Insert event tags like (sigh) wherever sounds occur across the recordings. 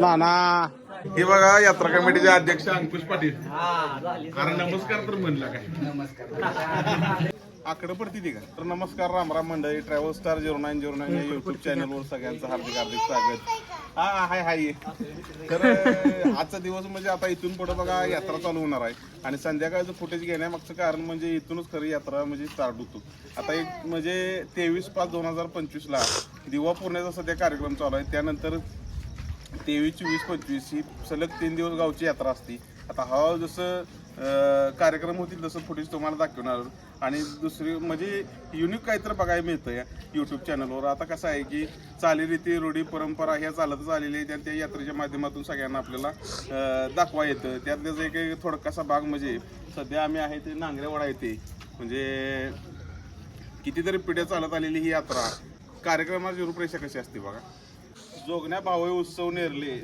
नाना. हे बघा यात्रा कमिटीचे अध्यक्ष अंकुश पाटील. कारण नमस्कार तर म्हणला काय? आकडे पडती ती का? तर नमस्कार रामराम मंडळी travel star zero nine zero nine YouTube चॅनलवर सगळ्यांचं हार्दिक हार्दिक स्वागत. हा हाय हाय. तर आजचा दिवस म्हणजे आता इथून पुढे बघा यात्रा चालू होणार आहे. आणि संध्याकाळचं फुटेज घेण्यामागचं कारण म्हणजे इथूनच खरी यात्रा म्हणजे स्टार्ट होतो. आता एक म्हणजे तेवीस पाच दोन हजार पंचवीसला दिवा पुण्याचा सध्या कार्यक्रम चालू आहे. त्यानंतर तेवीस चोवीस पंचवीस ही सलग तीन दिवस गावची यात्रा असते. आता हा जसं कार्यक्रम होतील तसं फुटेज तुम्हाला दाखवणार. आणि दुसरी म्हणजे युनिक काहीतरी बघायला मिळतं या यूट्यूब चॅनलवर आता कसं आहे की चालीरीती रूढी परंपरा ह्या चालतच आलेल्या आहेत त्या यात्रेच्या माध्यमातून सगळ्यांना आपल्याला दाखवा येतं त्यातल्याच एक एक थोडकासा भाग म्हणजे सध्या आम्ही आहे ते नांगरेवाडा येते म्हणजे कितीतरी पिढ्या चालत आलेली ही यात्रा. कार्यक्रमाची रूपरेषा कशी असते बघा. जोगण्या भावे उत्सव नेरले.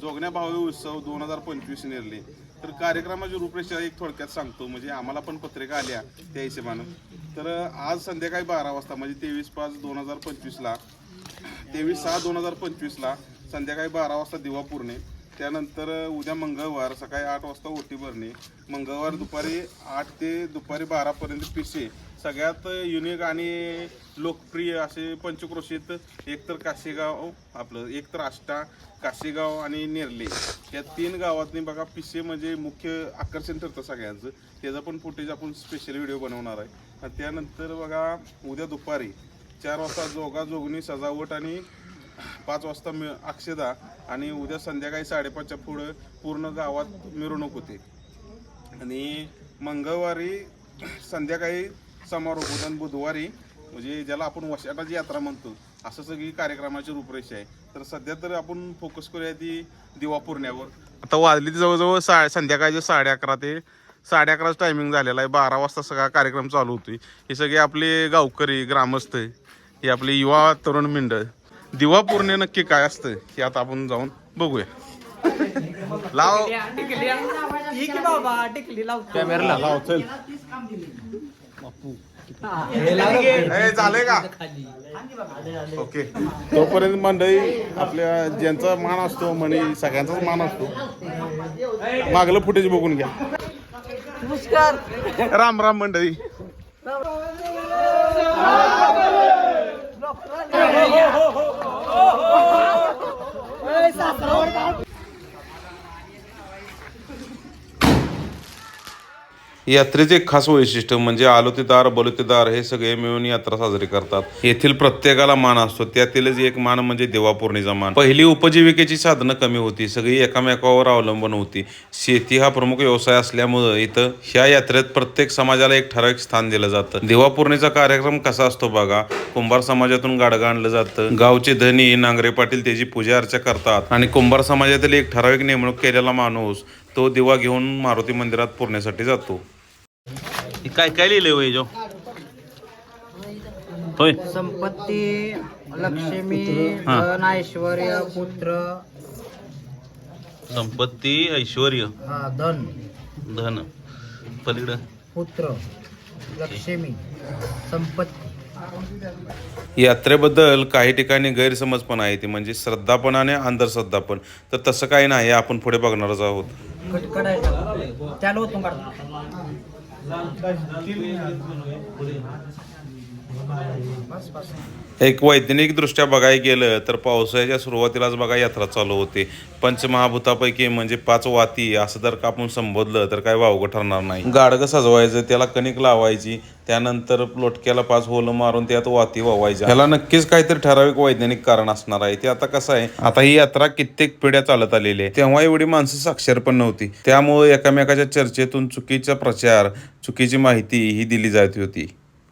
जोगण्या भावे उत्सव दोन हजार पंचवीस नेरले. तर कार्यक्रमाची रूपरेषा एक थोडक्यात सांगतो. म्हणजे आम्हाला पण पत्रिका आल्या त्या हिशोबानं. तर आज संध्याकाळी बारा वाजता म्हणजे तेवीस पाच दोन हजार पंचवीसला तेवीस सहा दोन हजार पंचवीसला संध्याकाळी बारा वाजता दिवा पुरणे. त्यानंतर उद्या मंगळवार सकाळी आठ वाजता ओटी भरणे. मंगळवार दुपारी आठ ते दुपारी बारापर्यंत पिसे. सगळ्यात युनिक आणि लोकप्रिय असे पंचक्रोशीत एकतर काशीगाव आपलं एकतर आष्टा काशीगाव आणि नेरले. या तीन गावातनी बघा पिसे म्हणजे मुख्य आकर्षण ठरतं सगळ्यांचं. त्याचा पण फुटेज आपण स्पेशल व्हिडिओ बनवणार आहे. आणि त्यानंतर बघा उद्या दुपारी चार वाजता जोगा जोगणी सजावट आणि पाच वाजता मि अक्षदा आणि उद्या संध्याकाळी साडेपाचच्या पुढं पूर्ण गावात मिरवणूक होते. आणि मंगळवारी संध्याकाळी समारोप होता आणि बुधवारी म्हणजे ज्याला आपण वशाटाची यात्रा म्हणतो असं सगळी कार्यक्रमाची रूपरेषा आहे. तर सध्या तर आपण फोकस करूया ती दिवा पुरण्यावर. आता वाजली ती जवळजवळ सा संध्याकाळचे साडे अकरा ते साडे अकराच टायमिंग झालेला आहे. बारा वाजता सगळा कार्यक्रम चालू होतोय. हे सगळे आपले गावकरी ग्रामस्थ हे आपले युवा तरुण मंडळ. दिवा पूर्ण नक्की काय असतं हे आता आपण जाऊन बघूया. लाव. कॅमेराला लाव चल. झालंय का? ओके. तोपर्यंत मंडळी आपल्या ज्यांचा मान असतो म्हणे सगळ्यांचाच मान असतो मागलं फुटेज बघून घ्या. नमस्कार. राम राम मंडळी. यात्रेचे एक खास वैशिष्ट्य म्हणजे आलोतेदार बलुतेदार हे सगळे मिळून यात्रा साजरी करतात. येथील प्रत्येकाला मान असतो. त्यातीलच एक मान म्हणजे देवापूर्णीचा मान. पहिली उपजीविकेची साधनं कमी होती. सगळी एकामेकावर अवलंबून होती. शेती हा प्रमुख व्यवसाय असल्यामुळं इथं ह्या यात्रेत प्रत्येक समाजाला एक ठराविक स्थान दिलं जातं. देवापूर्णीचा कार्यक्रम कसा असतो बघा. कुंभार समाजातून गाडगं आणलं जातं. गावचे धनी नांगरे पाटील त्याची पूजा अर्चा करतात. आणि कुंभार समाजातील एक ठराविक नेमणूक केलेला माणूस तो दिवा घेऊन मारुती मंदिरात पुरण्यासाठी जातो. काय काय लिहिलंय वय जो? होय. संपत्ती लक्ष्मी हा. धन ऐश्वर पुत्र. संपत्ती ऐश्वर हा धन. धन. पलीकडं. पुत्र लक्ष्मी संपत्ती. यात्रेबद्दल काही ठिकाणी गैरसमज पण आहे ते म्हणजे श्रद्धा पण आणि अंधश्रद्धा पण तर तसं काही नाही आपण पुढे बघणारच आहोत. त्याला ओतून काढतो. তিন एक वैज्ञानिक दृष्ट्या बघायला गेलं तर पावसाळ्याच्या सुरुवातीलाच बघा यात्रा चालू होते. पंचमहाभूतापैकी म्हणजे पाच वाती असं जर का आपण संबोधलं तर काय वावगं ठरणार नाही. गाडगं सजवायचं त्याला कणिक लावायची त्यानंतर लोटक्याला पाच होलं मारून त्यात वाती वावायच्या ह्याला नक्कीच काहीतरी ठराविक वैज्ञानिक कारण असणार आहे. ते आता कसं आहे आता ही यात्रा कित्येक पिढ्या चालत आलेली आहे. तेव्हा एवढी माणसं साक्षर पण नव्हती. त्यामुळे एकमेकाच्या चर्चेतून चुकीचा प्रचार चुकीची माहिती ही दिली जात होती.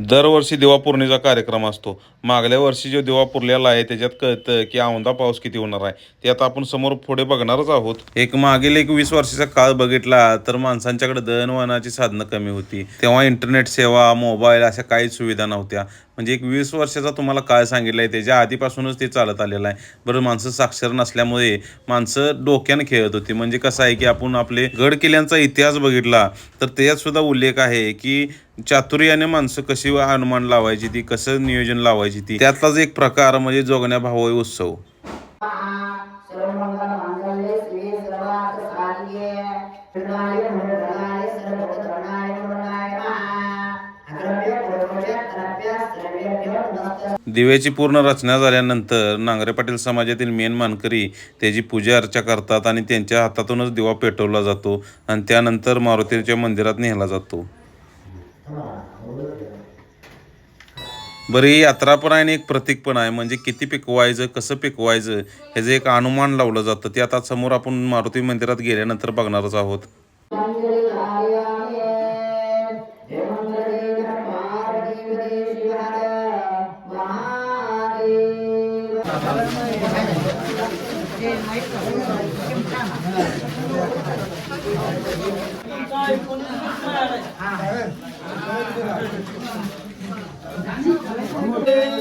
दरवर्षी दिवापूर्णीचा कार्यक्रम असतो. मागल्या वर्षी जो दिवापुरलेला आहे त्याच्यात कळतं की औंदा पाऊस किती होणार आहे. ते आता आपण समोर पुढे बघणारच आहोत. एक मागील एक वीस वर्षाचा काळ बघितला तर माणसांच्याकडे दळणवळणाची साधनं कमी होती. तेव्हा इंटरनेट सेवा मोबाईल अशा काहीच सुविधा नव्हत्या. म्हणजे एक वीस वर्षाचा तुम्हाला काळ सांगितला आहे त्याच्या आधीपासूनच ते चालत आलेलं आहे. बरं माणसं साक्षर नसल्यामुळे माणसं डोक्यानं खेळत होती. म्हणजे कसं आहे की आपण आपले गड किल्ल्यांचा इतिहास बघितला तर त्याच्यात सुद्धा उल्लेख आहे की चातुर्याने माणसं कशी अनुमान लावायची ती कसं नियोजन लावायची ती त्यातलाच एक प्रकार म्हणजे जोगण्या भावई उत्सव. दिव्याची पूर्ण रचना झाल्यानंतर नांगरे पाटील समाजातील मेन मानकरी त्याची पूजा अर्चा करतात आणि त्यांच्या हातातूनच दिवा पेटवला जातो आणि त्यानंतर मारुतीच्या मंदिरात नेला जातो. बरं ही यात्रा पण आहे आणि एक प्रतीक पण आहे. म्हणजे किती पिकवायचं कसं पिकवायचं ह्याचं एक अनुमान लावलं जातं ते आता समोर आपण मारुती मंदिरात गेल्यानंतर बघणारच आहोत.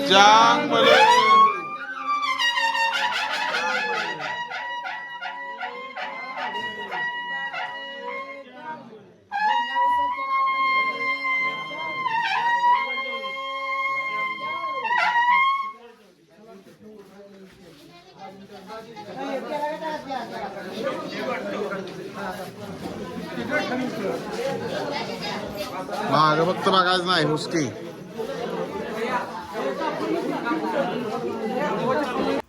Jang Malay. माग फक्त बघायच नाही हुसकी.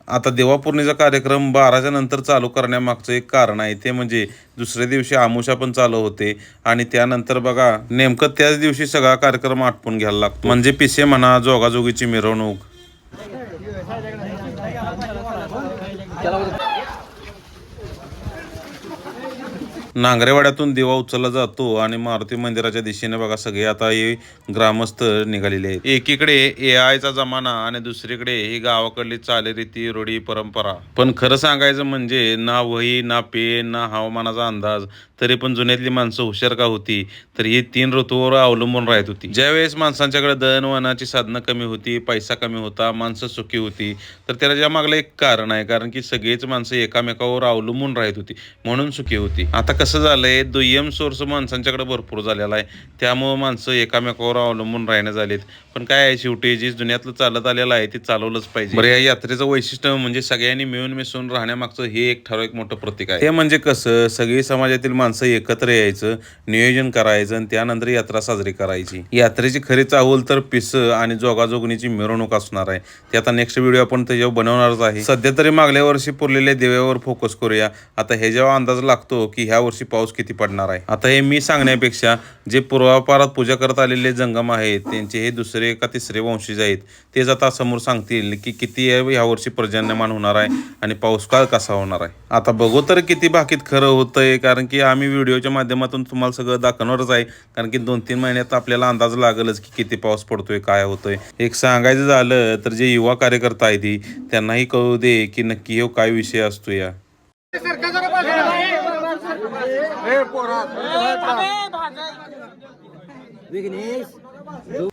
आता देवापूर्णीचा कार्यक्रम बाराच्या नंतर चालू करण्यामागचं एक कारण आहे ते म्हणजे दुसऱ्या दिवशी आमुषा पण चालू होते आणि त्यानंतर बघा नेमकं त्याच दिवशी सगळा कार्यक्रम आटपून घ्यायला लागतो. म्हणजे पिसे म्हणा जोगाजोगीची मिरवणूक. नांगरेवाड्यातून दिवा उचलला जातो आणि मारुती मंदिराच्या दिशेने बघा सगळे आता हे ग्रामस्थ निघालेले आहेत. एकीकडे ए आयचा जमाना आणि दुसरीकडे ही गावाकडली चालीरीती रूढी परंपरा. पण खरं सांगायचं म्हणजे ना वही ना पेन ना हवामानाचा अंदाज तरी पण जुन्यातली माणसं हुशार का होती? तर ही तीन ऋतूवर अवलंबून राहत होती. ज्यावेळेस माणसांच्याकडे दळणवळणाची साधनं कमी होती पैसा कमी होता माणसं सुखी होती तर त्याला ज्या मागलं एक कारण आहे कारण की सगळीच माणसं एकामेकावर अवलंबून राहत होती म्हणून सुखी होती. आता कसं झालंय? दुय्यम सोर्स माणसांच्याकडे भरपूर झालेला आहे. त्यामुळं माणसं एकामेकावर अवलंबून राहणं झालीत. पण काय आहे शेवटी जे जुन्यातलं चालत आलेलं आहे ते चालवलंच पाहिजे. बरं या यात्रेचं वैशिष्ट्य म्हणजे सगळ्यांनी मिळून मिसळून राहण्यामागचं हे एक ठराविक मोठं प्रतीक आहे. ते म्हणजे कसं? सगळी समाजातील माणसं एकत्र यायचं नियोजन करायचं आणि त्यानंतर यात्रा साजरी करायची. यात्रेची खरी चाहूल तर पिस आणि जोगाजोगणीची मिरवणूक असणार आहे. ते आता नेक्स्ट व्हिडिओ आपण त्याच्यावर बनवणारच आहे. सध्या तरी मागल्या वर्षी पुरलेल्या देव्यावर फोकस करूया. आता हे जेव्हा अंदाज लागतो की ह्या वर्षी पाऊस किती पडणार आहे? आता हे मी सांगण्यापेक्षा जे पूर्वापारात पूजा करत आलेले जंगम आहेत त्यांचे हे दुसरे का तिसरे वंशीज आहेत तेच आता समोर सांगतील की किती ह्या वर्षी पर्जन्यमान होणार आहे आणि पाऊस काळ कसा होणार आहे. आता बघू तर किती बाकीत खरं होतंय कारण की आम्ही व्हिडिओच्या माध्यमातून तुम्हाला सगळं दाखवणारच आहे कारण की दोन तीन महिन्यात आपल्याला अंदाज लागलच की किती पाऊस पडतोय काय होतोय. एक सांगायचं झालं तर जे युवा कार्यकर्ता आहेत त्यांनाही कळू दे की नक्की हो काय विषय असतो या.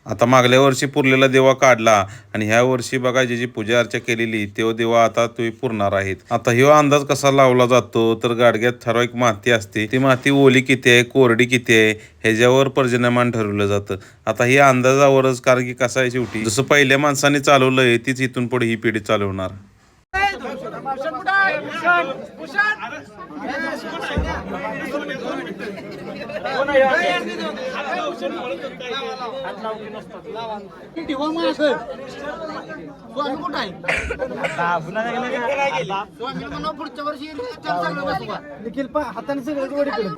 आता मागल्या वर्षी पुरलेला देवा काढला आणि ह्या वर्षी बघा जी जी पूजा अर्चा केलेली तो देवा आता तुम्ही पुरणार आहेत आता ह्यो अंदाज कसा लावला जातो तर गाडग्यात ठराविक माती असते ती माती ओली किती आहे कोरडी किती आहे ह्याच्यावर पर्जन्यमान ठरवलं जातं आता ही अंदाजावरच कारण की कसं आहे शेवटी जसं पहिल्या माणसाने चालवलंय तीच इथून पुढे ही पिढी चालवणार निखिल पा हाताने सगळं वडीकडे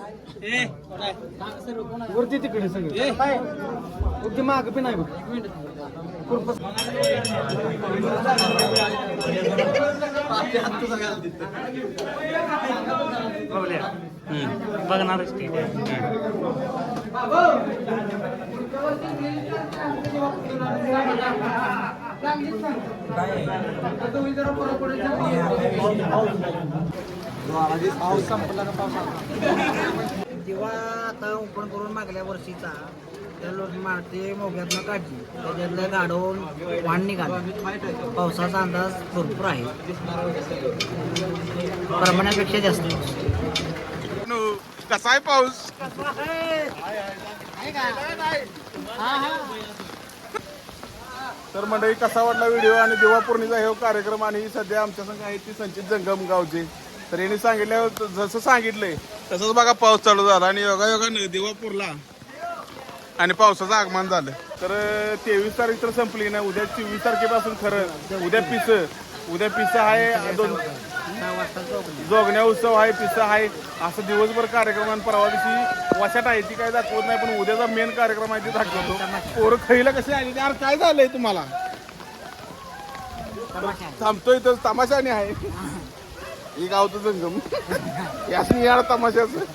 वरती तिकडे सगळे वरती माग पण आहे बघ. पाऊस बघूया बघणारच ते जेव्हा आता ओपन करून मागल्या वर्षीचा. त्या लोक मारते मोग्यातनं काढली त्याच्यातलं गाडवून वाण निघालं. पावसाचा अंदाज भरपूर आहे. प्रमाणापेक्षा जास्त. कसा आहे पाऊस? तर मंडळी कसा वाटला व्हिडिओ? आणि देवापूर्णीचा हे कार्यक्रम आणि सध्या आमच्या संघ आहे ती संचित जंगम गावचे. तर यांनी सांगितलं जसं सांगितलंय तसंच बघा पाऊस चालू झाला. आणि योगा योगा देवापूरला आणि पावसाचं आगमन झालं. तर तेवीस तारीख तर संपली ना उद्या चोवीस तारखेपासून खरं उद्या पिस. उद्या पिस आहे दोन जोगण्या उत्सव आहे पिसा आहे. असं दिवसभर कार्यक्रम आणि परवा दिवशी वाशाट आहे ती काय दाखवत नाही पण उद्याचा मेन कार्यक्रम आहे ते दाखवतो. पोरं खैला कसे आले यार काय झालंय तुम्हाला? थांबतोय तर तमाशाने आहे. (laughs) ही गावचं जंगम. (laughs) यासनी यार तमाशाचं.